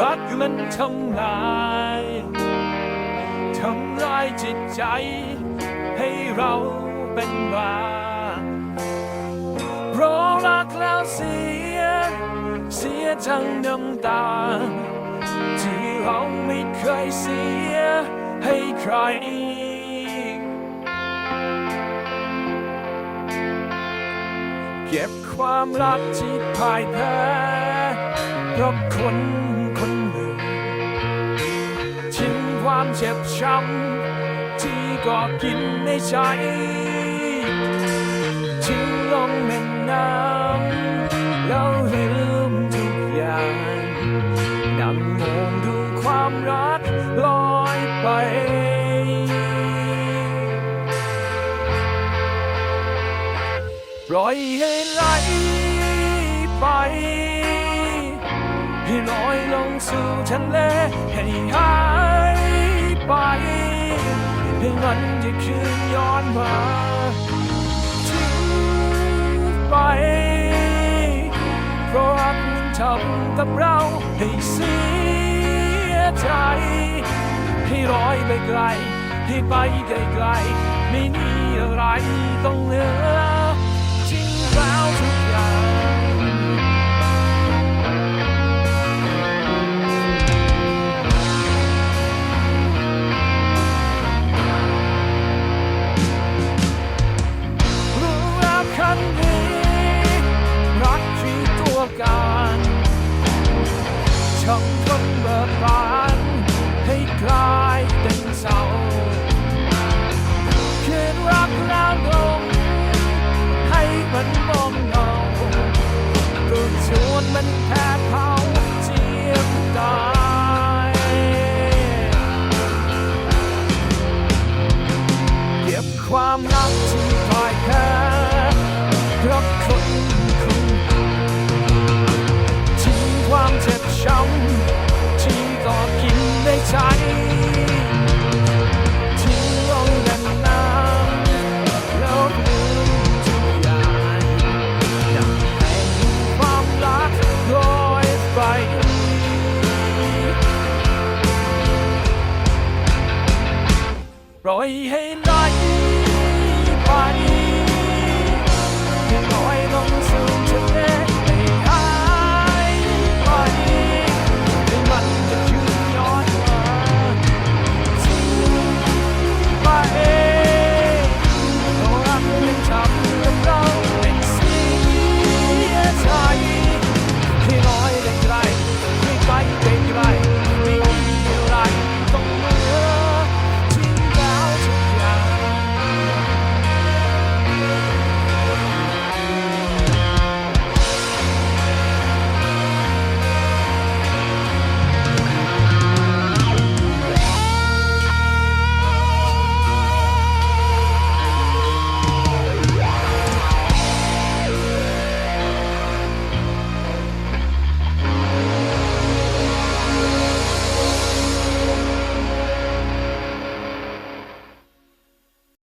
รักมันทำลายทำลายจิตใจ ให้เราเป็นบ้าเพราะรักแล้วเสีย เสียทั้งน้ำตา ที่เราไม่เคยเสีย ให้ใครเก็บความรักที่พ่ายแพ้เพราะคน ความเจ็บช้ำที่ก่อกินในใจทิ้งลงแม่น้ำแล้วลืมทุกอย่างนั่งมองดูความรักลอยไปปล่อยให้ไหลไปให้ลอยลงสู่ทะเลให้หาย ไปให้มันจะคืนย้อนมาทิ้งไปเพราะรักมันทำกับเราให้เสียใจ ให้ลอยไปไกล ให้ไปไกลๆไม่มีอะไรต้องเหลือ ช่างคนเบิกบานให้กลายเป็นเศร้าคืนรักแล้วลงให้มันมองเงาก็ชวนมันแพ้เผาเจียมตายเก็บความรักที่ ปล่อยให้ไหลไปปล่อย